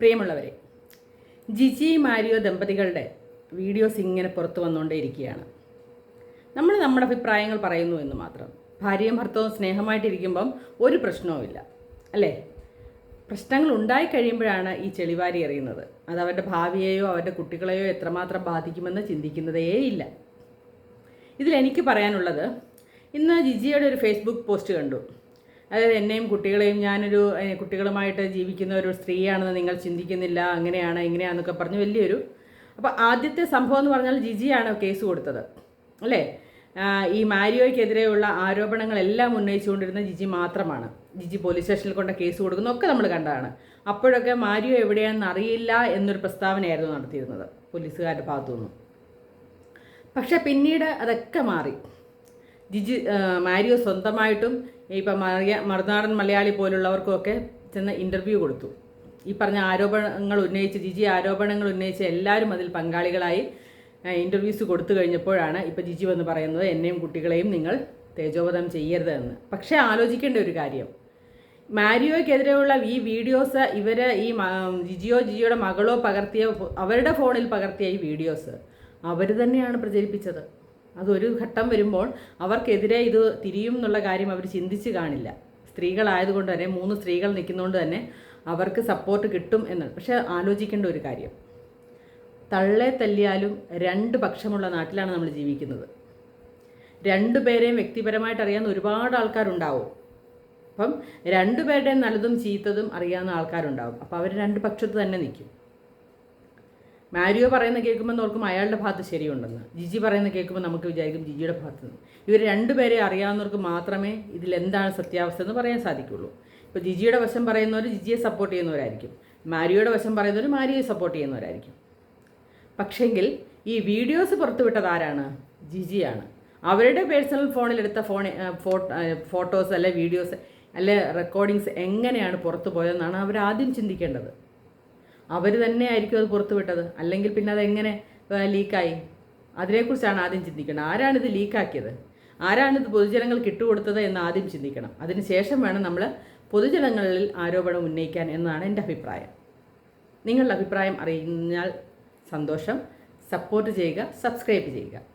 പ്രിയമുള്ളവരെ ജിജി മാരിയോ ദമ്പതികളുടെ വീഡിയോസ് ഇങ്ങനെ പുറത്തു വന്നുകൊണ്ടേയിരിക്കുകയാണ്. നമ്മൾ നമ്മുടെ അഭിപ്രായങ്ങൾ പറയുന്നു എന്ന് മാത്രം. ഭാര്യയും ഭർത്താവും സ്നേഹമായിട്ടിരിക്കുമ്പം ഒരു പ്രശ്നവുമില്ല അല്ലേ? പ്രശ്നങ്ങൾ ഉണ്ടായി കഴിയുമ്പോഴാണ് ഈ ചെളിവാരി എറിയുന്നത്. അത് അവരുടെ ഭാവിയെയോ അവരുടെ കുട്ടികളെയോ എത്രമാത്രം ബാധിക്കുമെന്ന് ചിന്തിക്കുന്നതേയില്ല ഇതിൽ എനിക്ക് പറയാനുള്ളത് ഇന്ന് ജിജിയുടെ ഒരു ഫേസ്ബുക്ക് പോസ്റ്റ് കണ്ടു. അതായത് എന്നെയും കുട്ടികളെയും ഞാനൊരു കുട്ടികളുമായിട്ട് ജീവിക്കുന്ന ഒരു സ്ത്രീയാണെന്ന് നിങ്ങൾ ചിന്തിക്കുന്നില്ല അങ്ങനെയാണ് ഇങ്ങനെയാണെന്നൊക്കെ പറഞ്ഞ് വലിയൊരു അപ്പോൾ ആദ്യത്തെ സംഭവം എന്ന് പറഞ്ഞാൽ ജിജിയാണ് കേസ് കൊടുത്തത്. അല്ലേ? ഈ മാരിയോയ്ക്കെതിരെയുള്ള ആരോപണങ്ങളെല്ലാം ഉന്നയിച്ചുകൊണ്ടിരുന്ന ജിജി മാത്രമാണ്. ജിജി പോലീസ് സ്റ്റേഷനിൽ കൊണ്ട കേസ് കൊടുക്കുന്നതൊക്കെ നമ്മൾ കണ്ടതാണ്. അപ്പോഴൊക്കെ മാരിയോ എവിടെയാണെന്ന് അറിയില്ല എന്നൊരു പ്രസ്താവനയായിരുന്നു നടത്തിയിരുന്നത് പോലീസുകാരുടെ ഭാഗത്തുനിന്നും. പക്ഷേ പിന്നീട് അതൊക്കെ മാറി. ജിജി മാരിയോ സ്വന്തമായിട്ടും ഇപ്പം മറിയ മറുനാടൻ മലയാളി പോലുള്ളവർക്കുമൊക്കെ ചെന്ന് ഇന്റർവ്യൂ കൊടുത്തു. ഈ പറഞ്ഞ ആരോപണങ്ങൾ ഉന്നയിച്ച് ജിജി ആരോപണങ്ങൾ ഉന്നയിച്ച് എല്ലാവരും അതിൽ പങ്കാളികളായി ഇന്റർവ്യൂസ് കൊടുത്തു കഴിഞ്ഞപ്പോഴാണ് ഇപ്പോൾ ജിജി വന്ന് പറയുന്നത് എന്നെയും കുട്ടികളെയും നിങ്ങൾ തേജോവധം ചെയ്യരുത് എന്ന് പക്ഷേ ആലോചിക്കേണ്ട ഒരു കാര്യം മാരിയോയ്ക്കെതിരെയുള്ള ഈ വീഡിയോസ് ഇവർ ഈ ജിജിയോ ജിജിയുടെ മകളോ പകർത്തിയ അവരുടെ ഫോണിൽ പകർത്തിയ ഈ വീഡിയോസ് അവർ തന്നെയാണ് പ്രചരിപ്പിച്ചത്. അതൊരു ഘട്ടം വരുമ്പോൾ അവർക്കെതിരെ ഇത് തിരിയും എന്നുള്ള കാര്യം അവർ ചിന്തിച്ച് കാണില്ല. സ്ത്രീകളായതുകൊണ്ട് തന്നെ മൂന്ന് സ്ത്രീകൾ നിൽക്കുന്നതുകൊണ്ട് തന്നെ അവർക്ക് സപ്പോർട്ട് കിട്ടും എന്ന്. പക്ഷേ ആലോചിക്കേണ്ട ഒരു കാര്യം. തള്ളെ തല്ലിയാലും രണ്ട് പക്ഷമുള്ള നാട്ടിലാണ് നമ്മൾ ജീവിക്കുന്നത്. രണ്ടു പേരെയും വ്യക്തിപരമായിട്ട് അറിയാവുന്ന ഒരുപാട് ആൾക്കാരുണ്ടാവും. അപ്പം രണ്ടുപേരുടെയും നല്ലതും ചീത്തതും അറിയാവുന്ന ആൾക്കാരുണ്ടാവും. അപ്പോൾ അവർ രണ്ട് പക്ഷത്ത് തന്നെ നിൽക്കും. മാരിയോ പറയുന്ന കേൾക്കുമ്പോൾ ഓർക്കും അയാളുടെ ഭാഗത്ത് ശരിയുണ്ടെന്ന്. ജിജി പറയുന്ന കേൾക്കുമ്പോൾ നമുക്ക് വിചാരിക്കും ജിജിയുടെ ഭാഗത്ത് നിന്ന്. ഇവർ രണ്ടുപേരെ അറിയാവുന്നവർക്ക് മാത്രമേ ഇതിൽ എന്താണ് സത്യാവസ്ഥ എന്ന് പറയാൻ സാധിക്കുള്ളൂ. ഇപ്പോൾ ജിജിയുടെ വശം പറയുന്നവർ ജിജിയെ സപ്പോർട്ട് ചെയ്യുന്നവരായിരിക്കും. മാരിയോയുടെ വശം പറയുന്നവർ മാരിയെ സപ്പോർട്ട് ചെയ്യുന്നവരായിരിക്കും. പക്ഷെങ്കിൽ ഈ വീഡിയോസ് പുറത്തുവിട്ടത് ആരാണ്? ജിജിയാണ്. അവരുടെ പേഴ്സണൽ ഫോണിലെടുത്ത ഫോൺ ഫോട്ടോസ് അല്ലെ വീഡിയോസ് അല്ലെ റെക്കോർഡിങ്സ് എങ്ങനെയാണ് പുറത്തു പോയതെന്നാണ് അവർ ആദ്യം ചിന്തിക്കേണ്ടത്. അവർ തന്നെ ആയിരിക്കും അത് പുറത്തു വിട്ടത്. അല്ലെങ്കിൽ പിന്നെ അതെങ്ങനെ ലീക്കായി? അതിനെക്കുറിച്ചാണ് ആദ്യം ചിന്തിക്കേണ്ടത് ആരാണിത് ലീക്കാക്കിയത്? ആരാണിത് പൊതുജനങ്ങൾക്ക് ഇട്ടുകൊടുത്തത് എന്ന് ആദ്യം ചിന്തിക്കണം. അതിനുശേഷം വേണം നമ്മൾ പൊതുജനങ്ങളിൽ ആരോപണം ഉന്നയിക്കാൻ എന്നാണ് എന്റെ അഭിപ്രായം. നിങ്ങളുടെ അഭിപ്രായം അറിഞ്ഞാൽ സന്തോഷം. സപ്പോർട്ട് ചെയ്യുക സബ്സ്ക്രൈബ് ചെയ്യുക.